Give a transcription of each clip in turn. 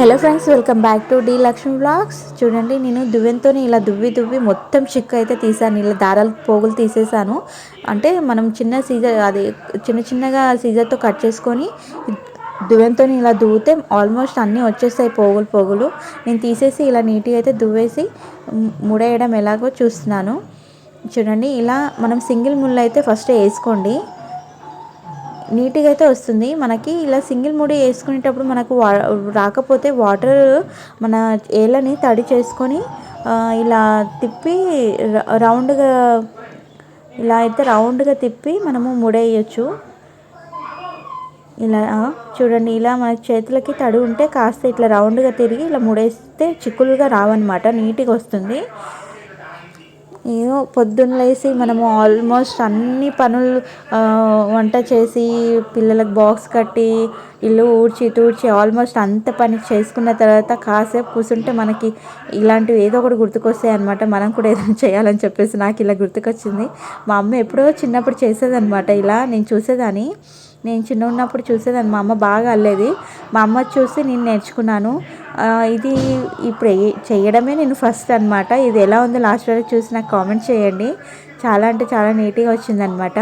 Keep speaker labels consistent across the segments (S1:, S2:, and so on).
S1: Hello friends welcome back to the Lakshmi blogs చూడండి నేను దువ్వెంతో ఇలా దువ్వి దువ్వి మొత్తం చిక్కు అయితే తీసాను ఇలా దారాలు పోగులు తీసేసాను అంటే మనం చిన్న సీజర్ అది చిన్న చిన్నగా సీజర్తో కట్ చేసుకొని దువ్వెంతో ఇలా దువ్వితే ఆల్మోస్ట్ అన్నీ వచ్చేస్తాయి పోగులు పోగులు. నేను తీసేసి ఇలా నీట్గా అయితే దువ్వేసి ముడేయడం ఎలాగో చూస్తున్నాను. చూడండి ఇలా మనం సింగిల్ ముళ్ళు అయితే ఫస్ట్ వేసుకోండి. నీట్గా అయితే వస్తుంది. మనకి ఇలా సింగిల్ ముడి వేసుకునేటప్పుడు మనకు వా రాకపోతే వాటర్ మన ఏళ్ళని తడి చేసుకొని ఇలా తిప్పి రౌండ్గా ఇలా అయితే రౌండ్గా తిప్పి మనము ముడేయచ్చు. ఇలా చూడండి ఇలా మన చేతులకి తడి ఉంటే కాస్త ఇట్లా రౌండ్గా తిరిగి ఇలా ముడేస్తే చిక్కులుగా రావన్నమాట నీట్గా వస్తుంది. పొద్దున్న లేసి మనము ఆల్మోస్ట్ అన్ని పనులు వంట చేసి పిల్లలకు బాక్స్ కట్టి ఇల్లు ఊడ్చి తూడ్చి ఆల్మోస్ట్ అంత పని చేసుకున్న తర్వాత కాసేపు కూర్చుంటే మనకి ఇలాంటివి ఏదో ఒకటి గుర్తుకొస్తాయి అనమాట మనం కూడా ఏదైనా చేయాలని చెప్పేసి నాకు ఇలా గుర్తుకొచ్చింది. మా అమ్మ ఎప్పుడో చిన్నప్పుడు చేసేదనమాట ఇలా నేను చూసేదాన్ని. నేను చిన్న ఉన్నప్పుడు చూసేదాన్ని. మా అమ్మ బాగా అల్లేది. మా అమ్మ చూసి నేను నేర్చుకున్నాను. ఇది ఇప్పుడు చేయడమే నేను ఫస్ట్ అనమాట ఇది ఎలా ఉందో లాస్ట్ వరకు చూసి నాకు కామెంట్ చేయండి. చాలా అంటే చాలా నీట్గా వచ్చిందనమాట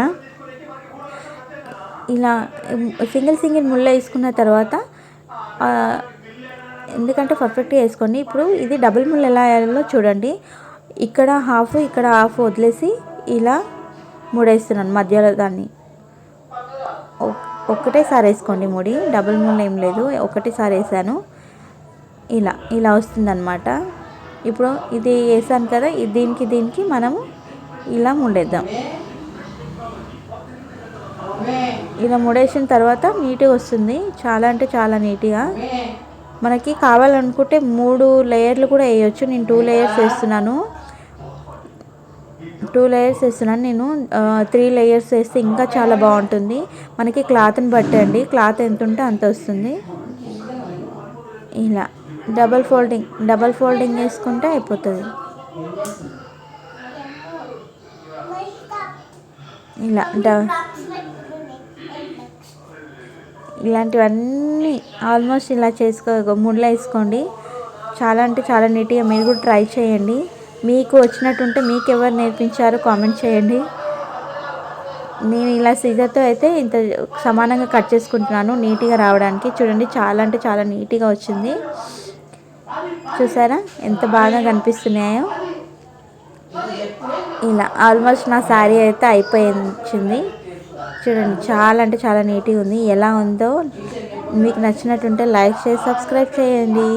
S1: ఇలా సింగిల్ సింగిల్ ముళ్ళ వేసుకున్న తర్వాత ఎందుకంటే పర్ఫెక్ట్గా వేసుకోండి. ఇప్పుడు ఇది డబుల్ ముళ్ళు ఎలా వేయాలో చూడండి. ఇక్కడ హాఫ్ ఇక్కడ హాఫ్ వదిలేసి ఇలా మూడేస్తున్నాను మధ్యలో దాన్ని. ఒక్కటేసారి వేసుకోండి ముడి. డబుల్ ముళ్ళు ఏం లేదు. ఒకటేసారి వేసాను. ఇలా ఇలా వస్తుందన్నమాట. ఇప్పుడు ఇది వేసాను కదా దీనికి దీనికి మనము ఇలా ముడేద్దాం. ఇలా ముడేసిన తర్వాత నీట్గా వస్తుంది. చాలా అంటే చాలా నీట్గా. మనకి కావాలనుకుంటే మూడు లేయర్లు కూడా వేయచ్చు. నేను టూ లేయర్స్ వేస్తున్నాను. టూ లేయర్స్ వేస్తున్నాను. నేను త్రీ లేయర్స్ వేస్తే ఇంకా చాలా బాగుంటుంది. మనకి క్లాత్ని బట్టి అండి. క్లాత్ ఎంత ఉంటే అంత వస్తుంది. ఇలా. Double folding. డబల్ ఫోల్డింగ్ వేసుకుంటే అయిపోతుంది. ఇలా. డ ఇలాంటివన్నీ ఆల్మోస్ట్ ఇలా చేసుకో ముడ్లు వేసుకోండి. చాలా అంటే చాలా నీట్గా మీరు కూడా ట్రై చేయండి. మీకు వచ్చినట్టుంటే మీకు ఎవరు నేర్పించారో కామెంట్ చేయండి. నేను ఇలా సీజర్తో అయితే ఇంత సమానంగా కట్ చేసుకుంటున్నాను నీట్గా రావడానికి. చూడండి చాలా అంటే చాలా నీట్గా వచ్చింది. చూసారా? ఎంత బాగా కనిపిస్తున్నాయో. ఇలా ఆల్మోస్ట్ నా శారీ అయితే అయిపోయింది. చూడండి చాలా అంటే చాలా నీట్గా ఉంది. ఎలా ఉందో మీకు నచ్చినట్టుంటే లైక్ చేసి సబ్స్క్రైబ్ చేయండి.